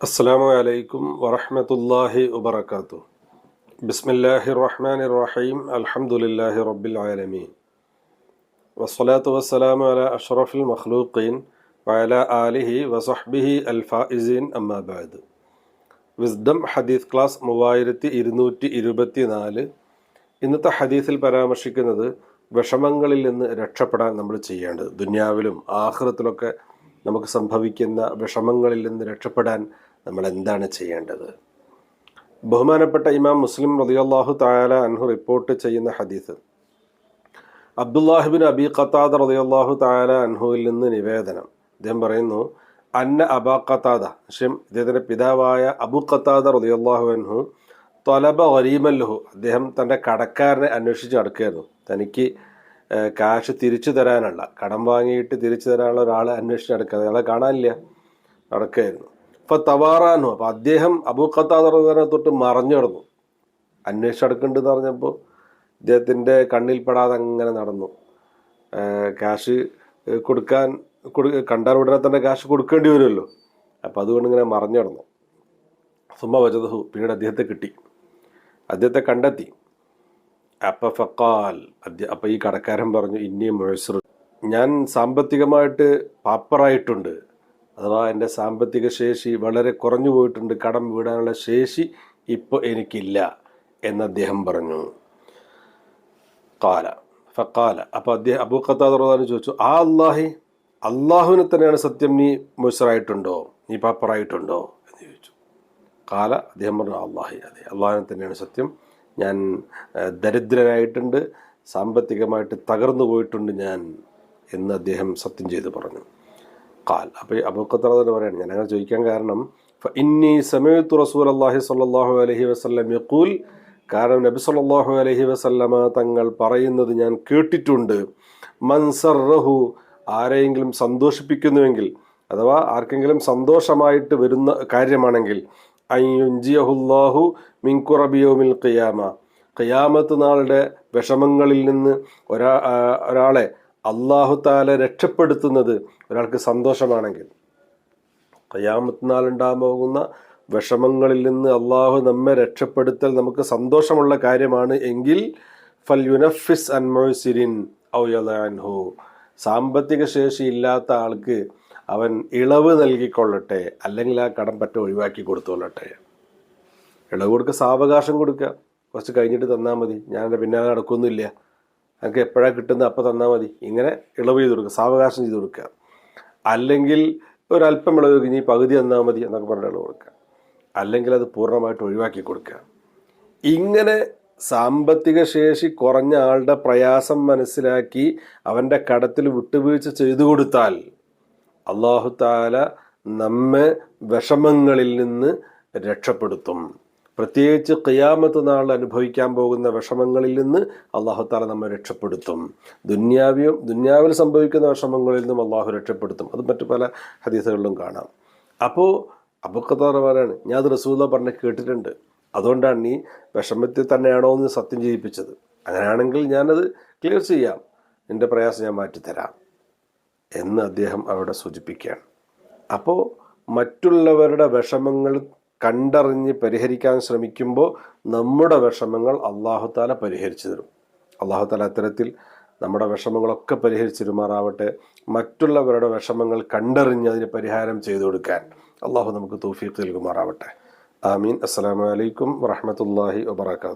അസ്സാമു അലൈക്കും വറഹമത്തല്ലാഹി വബർക്കാത്തു ബിസ്മില്ലാഹി റഹ്മാൻ റഹീം. അലഹമുല്ലാഹി റബ്ബിൽ ആലമീൻ. വസ്സലാത്തു വസ്സലാമു അല അഷ്റഫുൽ മഖ്ലൂഖീൻ വയല ആലിഹി വസഹ്ബിഹി അൽഫായിസീൻ അമ്മാബാദ് വിസ്ഡം ഹദീസ് ക്ലാസ് മൂവായിരത്തി ഇരുന്നൂറ്റി ഇരുപത്തി നാല് ഇന്നത്തെ ഹദീസിൽ പരാമർശിക്കുന്നത് വിഷമങ്ങളിൽ നിന്ന് രക്ഷപ്പെടാൻ നമ്മൾ ചെയ്യേണ്ടത്. ദുന്യാവിലും ആഹൃതത്തിലൊക്കെ നമുക്ക് സംഭവിക്കുന്ന വിഷമങ്ങളിൽ നിന്ന് രക്ഷപ്പെടാൻ നമ്മൾ എന്താണ് ചെയ്യേണ്ടത്? ബഹുമാനപ്പെട്ട ഇമാം മുസ്ലിം റളിയല്ലാഹു തായാല അൻഹു റിപ്പോർട്ട് ചെയ്യുന്ന ഹദീസ്. അബ്ദുല്ലാഹിബിൻ അബി ഖത്താദ റളിയല്ലാഹു തായാല അൻഹുവിൽ നിന്ന് നിവേദനം. അദ്ദേഹം പറയുന്നു അന്ന അബാ ഖത്താദ പക്ഷേ ഇദ്ദേഹത്തിന്റെ പിതാവായ അബു ഖത്താദ റളിയല്ലാഹു അൻഹു തൊലബ ഗരീമല്ലഹു. അദ്ദേഹം തന്റെ കടക്കാരനെ അന്വേഷിച്ച് നടക്കുകയായിരുന്നു. തനിക്ക് കാശ് തിരിച്ചു തരാനുള്ള കടം വാങ്ങിയിട്ട് തിരിച്ചു തരാനുള്ള ഒരാളെ അന്വേഷിച്ച് നടക്കുക. അയാളെ കാണാനില്ല. നടക്കുകയായിരുന്നു. അപ്പോൾ തവാറാനു അപ്പോൾ അദ്ദേഹം അബൂ ഖത്താദറിനെ തൊട്ട് മറഞ്ഞു കിടന്നു അന്വേഷിച്ച് നടക്കുന്നുണ്ടെന്ന് പറഞ്ഞപ്പോൾ ഇദ്ദേഹത്തിന്റെ കണ്ണിൽപ്പെടാതെ അങ്ങനെ നടന്നു. കാശ് കൊടുക്കാൻ കൊടു കണ്ടാൽ ഉടനെ തന്നെ കാശ് കൊടുക്കേണ്ടി വരുമല്ലോ. അപ്പോൾ അതുകൊണ്ട് ഇങ്ങനെ മറഞ്ഞു കിടന്നു സുമ വചതഹു പിന്നീട് അദ്ദേഹത്തെ കിട്ടി. അദ്ദേഹത്തെ കണ്ടെത്തി. അപ്പ ഫക്കാൽ അപ്പം ഈ കടക്കാരൻ പറഞ്ഞു ഇനി മൊഴസുർ ഞാൻ സാമ്പത്തികമായിട്ട് പാപ്പറായിട്ടുണ്ട്. അഥവാ എന്റെ സാമ്പത്തിക ശേഷി വളരെ കുറഞ്ഞു പോയിട്ടുണ്ട്. കടം വീടാനുള്ള ശേഷി ഇപ്പോൾ എനിക്കില്ല എന്ന് അദ്ദേഹം പറഞ്ഞു. കാല ഫക്കാല അപ്പോൾ അദ്ദേഹം അബൂ ഖത്താദ് ചോദിച്ചു ആ അള്ളാഹി അള്ളാഹുവിനെ തന്നെയാണ് സത്യം നീ മൊയ്സറായിട്ടുണ്ടോ നീ പാപ്പറായിട്ടുണ്ടോ? കാല അദ്ദേഹം പറഞ്ഞു അള്ളാഹി അതെ. അള്ളാഹിനെ തന്നെയാണ് സത്യം. ഞാൻ ദരിദ്രനായിട്ടുണ്ട് സാമ്പത്തികമായിട്ട് തകർന്നു പോയിട്ടുണ്ട് ഞാൻ എന്ന് അദ്ദേഹം സത്യം ചെയ്ത് പറഞ്ഞു. കാൽ അപ്പോൾ അബൂഖത്തറ തന്നെ പറയാണ് ഞാൻ അങ്ങനെ ചോദിക്കാൻ കാരണം ഇന്നി സമയത്തു റസൂൽ അള്ളാഹി സല്ലാഹു അലഹി വസ്ലം യക്കൂൽ കാരണം നബി സല്ലാഹു അലഹി വസല്ലമ തങ്ങൾ പറയുന്നത് ഞാൻ കേട്ടിട്ടുണ്ട്. മൻസറഹു ആരെയെങ്കിലും സന്തോഷിപ്പിക്കുന്നുവെങ്കിൽ അഥവാ ആർക്കെങ്കിലും സന്തോഷമായിട്ട് വരുന്ന കാര്യമാണെങ്കിൽ അയ്യുഞ്ചിയഹുല്ലാഹു മിൻകുറബിയോമിൽ ഖിയാമ. ഖിയാമത്ത് നാളുടെ വിഷമങ്ങളിൽ നിന്ന് ഒരാ ഒരാളെ അള്ളാഹു താല രക്ഷപ്പെടുത്തുന്നത് ഒരാൾക്ക് സന്തോഷമാണെങ്കിൽ. ഖയാമത്ത് നാളുണ്ടാകാൻ പോകുന്ന വിഷമങ്ങളിൽ നിന്ന് അള്ളാഹു നമ്മെ രക്ഷപ്പെടുത്തൽ നമുക്ക് സന്തോഷമുള്ള കാര്യമാണ് എങ്കിൽ ഫൽ യുനഫിസ് അൻമോസിരിൻ ഔയലാൻഹു സാമ്പത്തിക ശേഷി ഇല്ലാത്ത ആൾക്ക് അവൻ ഇളവ് നൽകിക്കൊള്ളട്ടെ അല്ലെങ്കിൽ ആ കടം പറ്റ ഒഴിവാക്കി കൊടുത്തോളട്ടെ. ഇളവ് കൊടുക്കുക സാവകാശം കൊടുക്കുക കുറച്ച് കഴിഞ്ഞിട്ട് തന്നാൽ മതി. ഞാൻ എന്റെ പിന്നാലെ നടക്കൊന്നുമില്ല എനിക്ക് എപ്പോഴാണ് കിട്ടുന്നത് അപ്പോൾ തന്നാൽ മതി. ഇങ്ങനെ ഇളവ് ചെയ്ത് കൊടുക്കുക സാവകാശം ചെയ്ത് കൊടുക്കുക അല്ലെങ്കിൽ ഒരല്പം ഇളവ് കഴിഞ്ഞ് പകുതി തന്നാൽ മതി എന്നൊക്കെ പറഞ്ഞ ഇളവ് കൊടുക്കുക അല്ലെങ്കിൽ അത് പൂർണമായിട്ട് ഒഴിവാക്കി കൊടുക്കുക ഇങ്ങനെ സാമ്പത്തിക ശേഷി കുറഞ്ഞ ആളുടെ പ്രയാസം മനസ്സിലാക്കി അവന്റെ കടത്തിൽ വിട്ടുവീഴ്ച ചെയ്തു കൊടുത്താൽ അള്ളാഹു താല നമ്മെ വിഷമങ്ങളിൽ നിന്ന് രക്ഷപ്പെടുത്തും. പ്രത്യേകിച്ച് ഖിയാമത്ത് നാൾ അനുഭവിക്കാൻ പോകുന്ന വിഷമങ്ങളിൽ നിന്ന് അള്ളാഹു താല നമ്മെ രക്ഷപ്പെടുത്തും. ദുന്യാവിയും ദുന്യാവിൽ സംഭവിക്കുന്ന വിഷമങ്ങളിൽ നിന്നും അള്ളാഹു രക്ഷപ്പെടുത്തും. അത് മറ്റു പല ഹദീസുകളിലും കാണാം. അപ്പോൾ അബുക്കത്താറമാരാണ് ഞാൻ അത് റസൂല പറഞ്ഞ് കേട്ടിട്ടുണ്ട്. അതുകൊണ്ടാണ് നീ വിഷമത്തിൽ തന്നെയാണോ എന്ന് സത്യം ചെയ്യിപ്പിച്ചത്. അങ്ങനെയാണെങ്കിൽ ഞാനത് ക്ലിയർ ചെയ്യാം. എന്റെ പ്രയാസം ഞാൻ മാറ്റിത്തരാം. എന്ന് അദ്ദേഹം അവിടെ സൂചിപ്പിക്കുകയാണ്. അപ്പോൾ മറ്റുള്ളവരുടെ വിഷമങ്ങൾ കണ്ടറിഞ്ഞ് പരിഹരിക്കാൻ ശ്രമിക്കുമ്പോൾ നമ്മുടെ വിഷമങ്ങൾ അള്ളാഹുത്താല പരിഹരിച്ചു തരും. അള്ളാഹുത്താല അത്തരത്തിൽ നമ്മുടെ വിഷമങ്ങളൊക്കെ പരിഹരിച്ചിരുമാറാവട്ടെ മറ്റുള്ളവരുടെ വിഷമങ്ങൾ കണ്ടറിഞ്ഞ് അതിന് പരിഹാരം ചെയ്തു കൊടുക്കാൻ അള്ളാഹു നമുക്ക് തൗഫീഖ് നൽകുമാറാവട്ടെ. ആമീൻ. അസ്സലാമു അലൈക്കും വറഹമത്തല്ലാഹി വബർക്കാത്തു